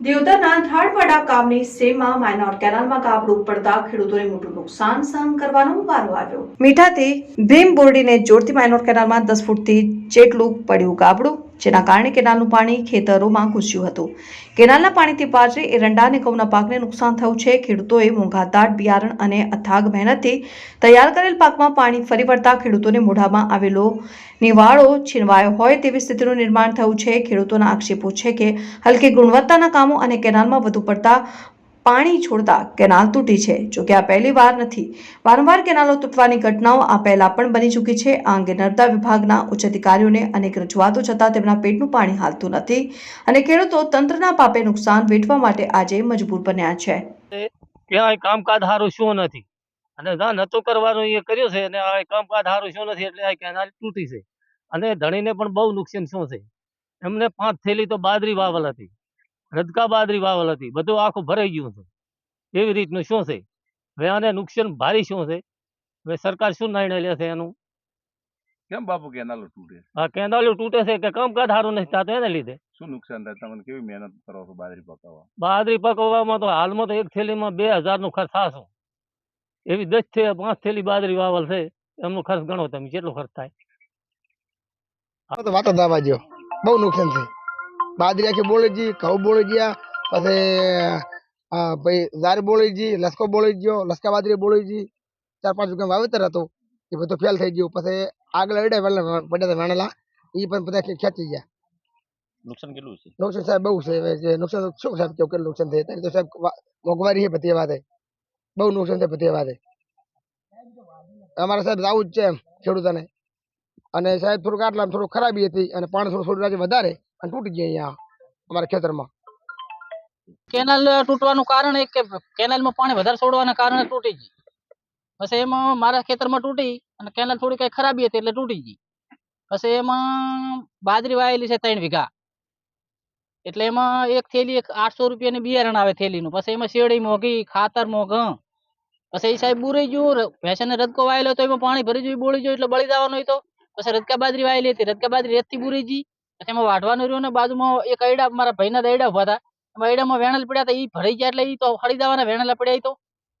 દિયોદરના થાળવાડા ગામની સેમા માઇનોર કેનાલમાં ગાબડું પડતા ખેડૂતોને મોટું નુકસાન સહન કરવાનો વારો આવ્યો. મીઠાથી ભીમ બોરડીને જોડતી માઇનોર કેનાલમાં દસ ફૂટથી જેટલું પડ્યું ગાબડું જેના કારણે કેનાલનું પાણી ખેતરોમાં ઘૂસ્યું હતું. કેનાલના પાણીથી બાજરી એરંડા અને ઘઉંના પાકને નુકસાન થયું છે. ખેડૂતોએ મોંઘાદાટ બિયારણ અને અથાગ મહેનતથી તૈયાર કરેલ પાકમાં પાણી ફરી વળતા ખેડૂતોને મોઢામાં આવેલો નિવાળો છીનવાયો હોય તેવી સ્થિતિનું નિર્માણ થયું છે. ખેડૂતોના આક્ષેપો છે કે હલકી ગુણવત્તાના કામો અને કેનાલમાં વધુ પડતા પાણી છોડતા કેનાલ તૂટી છે. જોકે આ પહેલી વાર નથી. વારંવાર કેનાલો તૂટવાની ઘટનાઓ આ પહેલા પણ બની ચૂકી છે. આ અંગે નર્મદા વિભાગના ઉચ્ચ અધિકારીઓને અનેક રજૂઆતો છતાં તેમના પેટનું પાણી હાલતું નથી અને ખેડૂતો તંત્રના પાપે નુકસાન વેઠવા માટે આજે મજબૂર બન્યા છે. ક્યાંય કામકાજ સારું શું નથી. અને ના નતો કરવાનું એ કર્યો છે અને આ કામકાજ સારું શું નથી એટલે આ કેનાલ તૂટી છે. અને ધણીને પણ બહુ નુકસાન શું છે? એમને પાંચ થેલી તો બાદરી વાવલ હતી. રદકા બાદરી વાવલ હતી. બધું આખું ભરાઈ ગયું છે એવી રીતનું શું છે? હવે આને નુકસાન ભારે શું છે? હવે સરકાર શું નિર્ણય લે છે એનું? કેમ બાપુ કેનાલો તૂટે? હા આ કેનાલો તૂટે છે કે કામકાજ સારું નથી થતું એને લીધે. શું નુકસાન થાય? તમને કેવી મહેનત કરો છો બાજરી પકવવા? બાજરી પકવવામાં તો હાલમાં તો એક થેલીમાં બે હજારનું ખર્ચ થશે. એવી દસથી પાંચ થેલી બાજરી વાવલ છે એમનો ખર્ચ ગણો તમે કેટલો ખર્ચ થાય. તો વાત દાવા બહુ નુકસાન છે. બાજરી આખી બોળી ગઈ ઘઉં બોળી ગયા પછી ભાઈ ઝાર બોળી ગઈ લસકો બોળી ગયો લસકા બાદરી બોળી ગઈ ચાર પાંચ રૂપિયા વાવેતર હતું. એ બધું ફેલ થઈ ગયું. પછી આગળ અડે વેલા બધા વેણેલા. એ પણ બધા ખેંચી ગયા. નુકસાન કેટલું છે? નુકસાન સાહેબ બહુ છે. નુકસાન શું સાહેબ કેવું કેટલું નુકસાન થાય? તો સાહેબ મોંઘવારી છે બધી વાતે બહુ નુકસાન થાય બધી વાતે અમારે સાહેબ આવું જ છે એમ ખેડૂતોને. અને સાહેબ થોડુંક આટલા થોડું ખરાબી હતી અને પાણી થોડું થોડું આજે વધારે. અને તૂટી ગયા અહીંયા, અમારા ખેતરમાં. કેનાલ તૂટવાનું કારણ એક કે કેનાલમાં પાણી વધારે છોડવાના કારણે તૂટી ગઈ પછી એમાં મારા ખેતરમાં તૂટી અને કેનાલ થોડી કઈ ખરાબી હતી એટલે તૂટી ગઈ. પછી એમાં બાજરી વાયેલી છે ત્રણ વીઘા. એટલે એમાં એક થેલી એક આઠસો રૂપિયાની બિયારણ આવે થેલીનું. પછી એમાં શેરડી મોઘી, ખાતર મોઘ. પછી એ સાહેબ બુરાઈ ગયું. ભેંસાને રદકો વાયેલો તો એમાં પાણી ભરી જોયું બોળી જોયું એટલે બળી જવાનું તો. પછી રદકા બાજરી વાયેલી હતી. રદકા બાજરી રેતથી બુરી ગઈ. એમાં વાઢવાનું રહ્યું ને બાજુમાં એક અયડા મારા ભાઈના દયડા ઊભા હતા. એમાં એડામાં વેણલ પડ્યા હતા એ ભરાઈ ગયા એટલે એ તો હળી જવાના વેણેલા પડ્યા તો.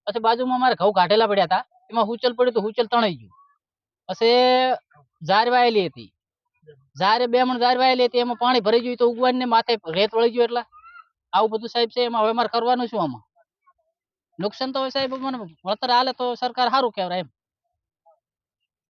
પછી બાજુમાં મારે ઘઉં કાઢેલા પડ્યા હતા. એમાં હુચલ પડ્યું તો હુચલ તણાઈ ગયું. પછી ઝાર વાયેલી હતી. ઝારે બે મણ ઝાર વાયેલી હતી, એમાં પાણી ભરાઈ ગયું તો ઉગવાની ને માથે રેત વળી ગયું એટલે. આવું બધું સાહેબ છે, એમાં હવે મારે કરવાનું શું આમાં? નુકસાન તો સાહેબ, મને વળતર હાલે તો સરકાર સારું કહેવાય એમ.